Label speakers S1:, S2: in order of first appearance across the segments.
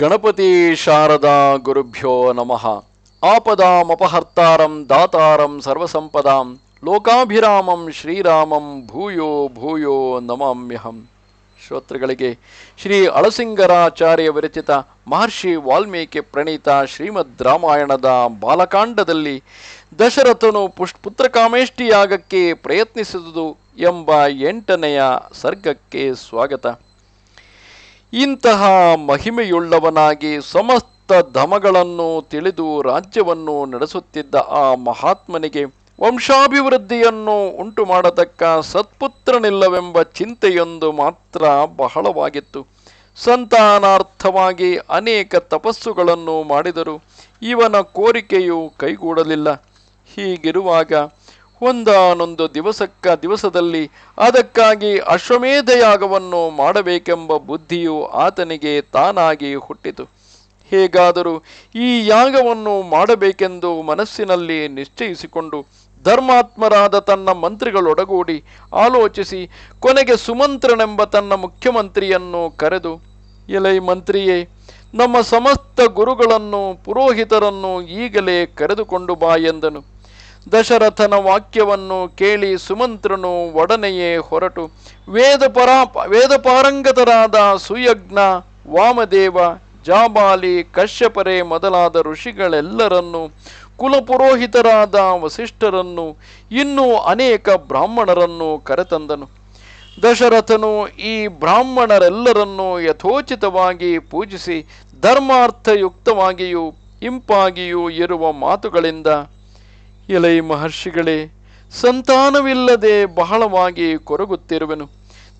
S1: ಗಣಪತಿ ಶಾರದಾ ಗುರುಭ್ಯೋ ನಮಃ. ಆಪದಾಮಪಹರ್ತಾರಂ ದಾತಾರಂ ಸರ್ವಸಂಪದಾಂ ಲೋಕಾಭಿರಾಮಂ ಶ್ರೀರಾಮಂ ಭೂಯೋ ಭೂಯೋ ನಮಾಮ್ಯಹಂ. ಶ್ರೋತೃಗಳಿಗೆ, ಶ್ರೀ ಅಳಸಿಂಗರಾಚಾರ್ಯ ವಿರಚಿತ ಮಹರ್ಷಿ ವಾಲ್ಮೀಕಿ ಪ್ರಣೀತ ಶ್ರೀಮದ್ ರಾಮಾಯಣದ ಬಾಲಕಾಂಡದಲ್ಲಿ ದಶರಥನು ಪುಷ್ ಪುತ್ರಕಾಮೇಷ್ಟಿಯಾಗಕ್ಕೆ ಪ್ರಯತ್ನಿಸಿದುದು ಎಂಬ ಎಂಟನೆಯ ಸರ್ಗಕ್ಕೆ ಸ್ವಾಗತ. ಇಂತಹ ಮಹಿಮೆಯುಳ್ಳವನಾಗಿ ಸಮಸ್ತ ಧಮಗಳನ್ನು ತಿಳಿದು ರಾಜ್ಯವನ್ನು ನಡೆಸುತ್ತಿದ್ದ ಆ ಮಹಾತ್ಮನಿಗೆ ವಂಶಾಭಿವೃದ್ಧಿಯನ್ನು ಉಂಟು ಮಾಡತಕ್ಕ ಸತ್ಪುತ್ರನಿಲ್ಲವೆಂಬ ಚಿಂತೆಯೊಂದು ಮಾತ್ರ ಬಹಳವಾಗಿತ್ತು. ಸಂತಾನಾರ್ಥವಾಗಿ ಅನೇಕ ತಪಸ್ಸುಗಳನ್ನು ಮಾಡಿದರು ಇವನ ಕೋರಿಕೆಯು ಕೈಗೂಡಲಿಲ್ಲ. ಹೀಗಿರುವಾಗ ಒಂದಾನೊಂದು ದಿವಸಕ್ಕ ದಿವಸದಲ್ಲಿ ಅದಕ್ಕಾಗಿ ಅಶ್ವಮೇಧ ಯಾಗವನ್ನು ಮಾಡಬೇಕೆಂಬ ಬುದ್ಧಿಯು ಆತನಿಗೆ ತಾನಾಗಿ ಹುಟ್ಟಿತು. ಹೇಗಾದರೂ ಈ ಯಾಗವನ್ನು ಮಾಡಬೇಕೆಂದು ಮನಸ್ಸಿನಲ್ಲಿ ನಿಶ್ಚಯಿಸಿಕೊಂಡು ಧರ್ಮಾತ್ಮರಾದ ತನ್ನ ಮಂತ್ರಿಗಳೊಡಗೂಡಿ ಆಲೋಚಿಸಿ ಕೊನೆಗೆ ಸುಮಂತ್ರನೆಂಬ ತನ್ನ ಮುಖ್ಯಮಂತ್ರಿಯನ್ನು ಕರೆದು, ಎಲೈ ಮಂತ್ರಿಯೇ, ನಮ್ಮ ಸಮಸ್ತ ಗುರುಗಳನ್ನು, ಪುರೋಹಿತರನ್ನು ಈಗಲೇ ಕರೆದುಕೊಂಡು ಬಾ ಎಂದನು. ದಶರಥನ ವಾಕ್ಯವನ್ನು ಕೇಳಿ ಸುಮಂತ್ರನು ಒಡನೆಯೇ ಹೊರಟು. ವೇದ ಪರಾ, ವೇದ ಪಾರಂಗತರಾದ ಸುಯಜ್ಞ, ವಾಮದೇವ, ಜಾಬಾಲಿ, ಕಶ್ಯಪರೆ ಮೊದಲಾದ ಋಷಿಗಳೆಲ್ಲರನ್ನು, ಕುಲಪುರೋಹಿತರಾದ ವಸಿಷ್ಠರನ್ನು, ಇನ್ನೂ ಅನೇಕ ಬ್ರಾಹ್ಮಣರನ್ನು ಕರೆತಂದನು. ದಶರಥನು ಈ ಬ್ರಾಹ್ಮಣರೆಲ್ಲರನ್ನು ಯಥೋಚಿತವಾಗಿ ಪೂಜಿಸಿ ಧರ್ಮಾರ್ಥಯುಕ್ತವಾಗಿಯೂ ಇಂಪಾಗಿಯೂ ಇರುವ ಮಾತುಗಳಿಂದ ಎಲೈ ಮಹರ್ಷಿಗಳೇ, ಸಂತಾನವಿಲ್ಲದೆ ಬಹಳವಾಗಿ ಕೊರಗುತ್ತಿರುವೆನು.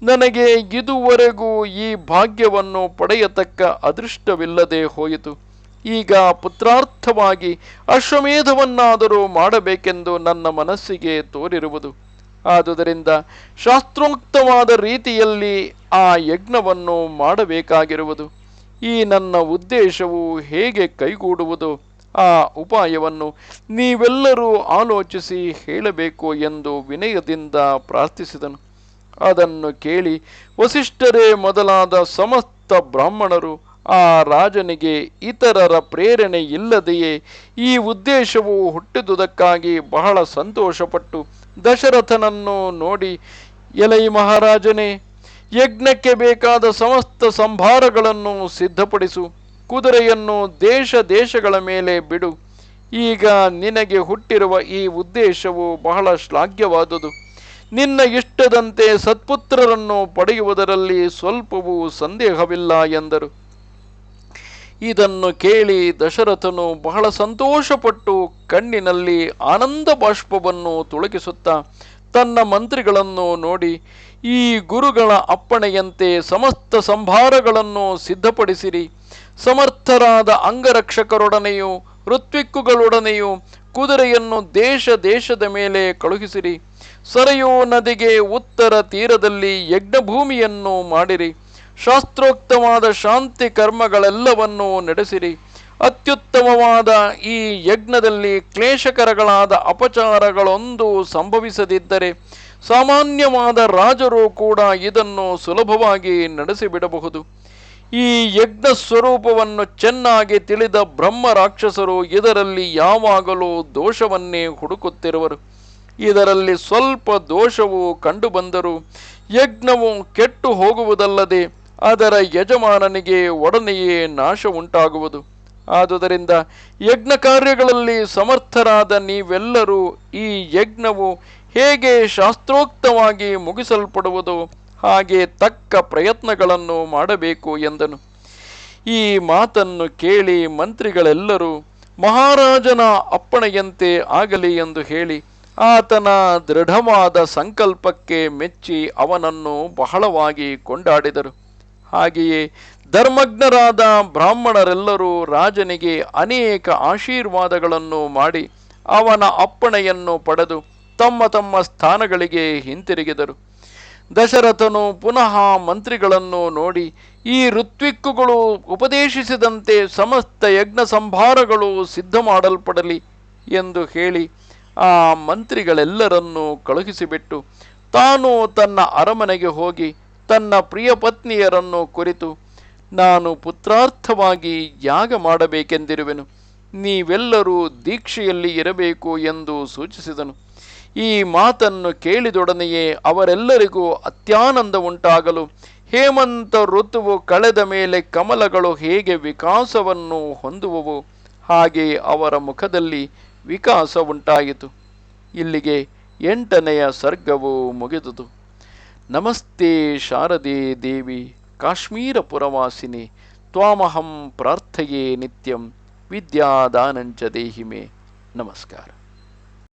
S1: ನನಗೆ ಇದುವರೆಗೂ ಈ ಭಾಗ್ಯವನ್ನು ಪಡೆಯತಕ್ಕ ಅದೃಷ್ಟವಿಲ್ಲದೆ ಹೋಯಿತು. ಈಗ ಪುತ್ರಾರ್ಥವಾಗಿ ಅಶ್ವಮೇಧವನ್ನಾದರೂ ಮಾಡಬೇಕೆಂದು ನನ್ನ ಮನಸ್ಸಿಗೆ ತೋರಿರುವುದು. ಆದುದರಿಂದ ಶಾಸ್ತ್ರೋಕ್ತವಾದ ರೀತಿಯಲ್ಲಿ ಆ ಯಜ್ಞವನ್ನು ಮಾಡಬೇಕಾಗಿರುವುದು. ಈ ನನ್ನ ಉದ್ದೇಶವು ಹೇಗೆ ಕೈಗೂಡುವುದು? ಆ ಉಪಾಯವನ್ನು ನೀವೆಲ್ಲರೂ ಆಲೋಚಿಸಿ ಹೇಳಬೇಕು ಎಂದು ವಿನಯದಿಂದ ಪ್ರಾರ್ಥಿಸಿದನು. ಅದನ್ನು ಕೇಳಿ ವಸಿಷ್ಠರೇ ಮೊದಲಾದ ಸಮಸ್ತ ಬ್ರಾಹ್ಮಣರು, ಆ ರಾಜನಿಗೆ ಇತರರ ಪ್ರೇರಣೆ ಇಲ್ಲದೆಯೇ ಈ ಉದ್ದೇಶವು ಹುಟ್ಟಿದುದಕ್ಕಾಗಿ ಬಹಳ ಸಂತೋಷಪಟ್ಟು ದಶರಥನನ್ನು ನೋಡಿ, ಎಲೈ ಮಹಾರಾಜನೇ, ಯಜ್ಞಕ್ಕೆ ಬೇಕಾದ ಸಮಸ್ತ ಸಂಭಾರಗಳನ್ನು ಸಿದ್ಧಪಡಿಸು. ಕುದುರೆಯನ್ನು ದೇಶ ದೇಶಗಳ ಮೇಲೆ ಬಿಡು. ಈಗ ನಿನಗೆ ಹುಟ್ಟಿರುವ ಈ ಉದ್ದೇಶವು ಬಹಳ ಶ್ಲಾಘ್ಯವಾದುದು. ನಿನ್ನ ಇಷ್ಟದಂತೆ ಸತ್ಪುತ್ರರನ್ನು ಪಡೆಯುವುದರಲ್ಲಿ ಸ್ವಲ್ಪವೂ ಸಂದೇಹವಿಲ್ಲ ಎಂದರು. ಇದನ್ನು ಕೇಳಿ ದಶರಥನು ಬಹಳ ಸಂತೋಷಪಟ್ಟು ಕಣ್ಣಿನಲ್ಲಿ ಆನಂದ ಬಾಷ್ಪವನ್ನು ತುಳಕಿಸುತ್ತಾ ತನ್ನ ಮಂತ್ರಿಗಳನ್ನು ನೋಡಿ ಈ ಗುರುಗಳ ಅಪ್ಪಣೆಯಂತೆ ಸಮಸ್ತ ಸಂಭಾರಗಳನ್ನು ಸಿದ್ಧಪಡಿಸಿರಿ. ಸಮರ್ಥರಾದ ಅಂಗರಕ್ಷಕರೊಡನೆಯೂ, ಋತ್ವಿಕ್ಕುಗಳೊಡನೆಯೂ ಕುದುರೆಯನ್ನು ದೇಶ ದೇಶದ ಮೇಲೆ ಕಳುಹಿಸಿರಿ. ಸರಯೋ ನದಿಗೆ ಉತ್ತರ ತೀರದಲ್ಲಿ ಯಜ್ಞಭೂಮಿಯನ್ನು ಮಾಡಿರಿ. ಶಾಸ್ತ್ರೋಕ್ತವಾದ ಶಾಂತಿ ಕರ್ಮಗಳೆಲ್ಲವನ್ನೂ ನಡೆಸಿರಿ. ಅತ್ಯುತ್ತಮವಾದ ಈ ಯಜ್ಞದಲ್ಲಿ ಕ್ಲೇಶಕರಗಳಾದ ಅಪಚಾರಗಳೊಂದು ಸಂಭವಿಸದಿದ್ದರೆ ಸಾಮಾನ್ಯವಾದ ರಾಜರು ಕೂಡ ಇದನ್ನು ಸುಲಭವಾಗಿ ನಡೆಸಿಬಿಡಬಹುದು. ಈ ಯಜ್ಞ ಸ್ವರೂಪವನ್ನು ಚೆನ್ನಾಗಿ ತಿಳಿದ ಬ್ರಹ್ಮ ರಾಕ್ಷಸರು ಇದರಲ್ಲಿ ಯಾವಾಗಲೂ ದೋಷವನ್ನೇ ಹುಡುಕುತ್ತಿರುವರು. ಇದರಲ್ಲಿ ಸ್ವಲ್ಪ ದೋಷವು ಕಂಡುಬಂದರೂ ಯಜ್ಞವು ಕೆಟ್ಟು ಹೋಗುವುದಲ್ಲದೆ ಅದರ ಯಜಮಾನನಿಗೆ ಒಡನೆಯೇ ನಾಶ ಉಂಟಾಗುವುದು ಆದುದರಿಂದ ಯಜ್ಞ ಕಾರ್ಯಗಳಲ್ಲಿ ಸಮರ್ಥರಾದ ನೀವೆಲ್ಲರೂ ಈ ಯಜ್ಞವು ಹೇಗೆ ಶಾಸ್ತ್ರೋಕ್ತವಾಗಿ ಮುಗಿಸಲ್ಪಡುವುದು, ಹಾಗೆ ತಕ್ಕ ಪ್ರಯತ್ನಗಳನ್ನು ಮಾಡಬೇಕು ಎಂದನು. ಈ ಮಾತನ್ನು ಕೇಳಿ ಮಂತ್ರಿಗಳೆಲ್ಲರೂ, ಮಹಾರಾಜನ ಅಪ್ಪಣೆಯಂತೆ ಆಗಲಿ ಎಂದು ಹೇಳಿ, ಆತನ ದೃಢವಾದ ಸಂಕಲ್ಪಕ್ಕೆ ಮೆಚ್ಚಿ ಅವನನ್ನು ಬಹಳವಾಗಿ ಕೊಂಡಾಡಿದರು. ಹಾಗೆಯೇ ಧರ್ಮಜ್ಞರಾದ ಬ್ರಾಹ್ಮಣರೆಲ್ಲರೂ ರಾಜನಿಗೆ ಅನೇಕ ಆಶೀರ್ವಾದಗಳನ್ನು ಮಾಡಿ ಅವನ ಅಪ್ಪಣೆಯನ್ನು ಪಡೆದು ತಮ್ಮ ತಮ್ಮ ಸ್ಥಾನಗಳಿಗೆ ಹಿಂತಿರುಗಿದರು. ದಶರಥನು ಪುನಃ ಮಂತ್ರಿಗಳನ್ನು ನೋಡಿ ಈ ಋತ್ವಿಕ್ಕುಗಳು ಉಪದೇಶಿಸಿದಂತೆ ಸಮಸ್ತ ಯಜ್ಞ ಸಂಭಾರಗಳು ಸಿದ್ಧ ಮಾಡಲ್ಪಡಲಿ ಎಂದು ಹೇಳಿ ಆ ಮಂತ್ರಿಗಳೆಲ್ಲರನ್ನೂ ಕಳುಹಿಸಿಬಿಟ್ಟು ತಾನು ತನ್ನ ಅರಮನೆಗೆ ಹೋಗಿ ತನ್ನ ಪ್ರಿಯ ಪತ್ನಿಯರನ್ನು ಕುರಿತು ನಾನು ಪುತ್ರಾರ್ಥವಾಗಿ ಯಾಗ ಮಾಡಬೇಕೆಂದಿರುವೆನು. ನೀವೆಲ್ಲರೂ ದೀಕ್ಷೆಯಲ್ಲಿ ಇರಬೇಕು ಎಂದು ಸೂಚಿಸಿದನು. ಈ ಮಾತನ್ನು ಕೇಳಿದೊಡನೆಯೇ ಅವರೆಲ್ಲರಿಗೂ ಅತ್ಯಾನಂದ ಉಂಟಾಗಲು. ಹೇಮಂತ ಋತುವು ಕಳೆದ ಮೇಲೆ ಕಮಲಗಳು ಹೇಗೆ ವಿಕಾಸವನ್ನು ಹೊಂದುವವು, ಹಾಗೆ ಅವರ ಮುಖದಲ್ಲಿ ವಿಕಾಸ ಉಂಟಾಯಿತು. ಇಲ್ಲಿಗೆ ಎಂಟನೆಯ ಸರ್ಗವು ಮುಗಿದುದು. ನಮಸ್ತೆ ಶಾರದೆ ದೇವಿ. काश्मीरपुरवासिने त्वामहं प्रार्थये नित्यं विद्यादानं च देहि मे। नमस्कार।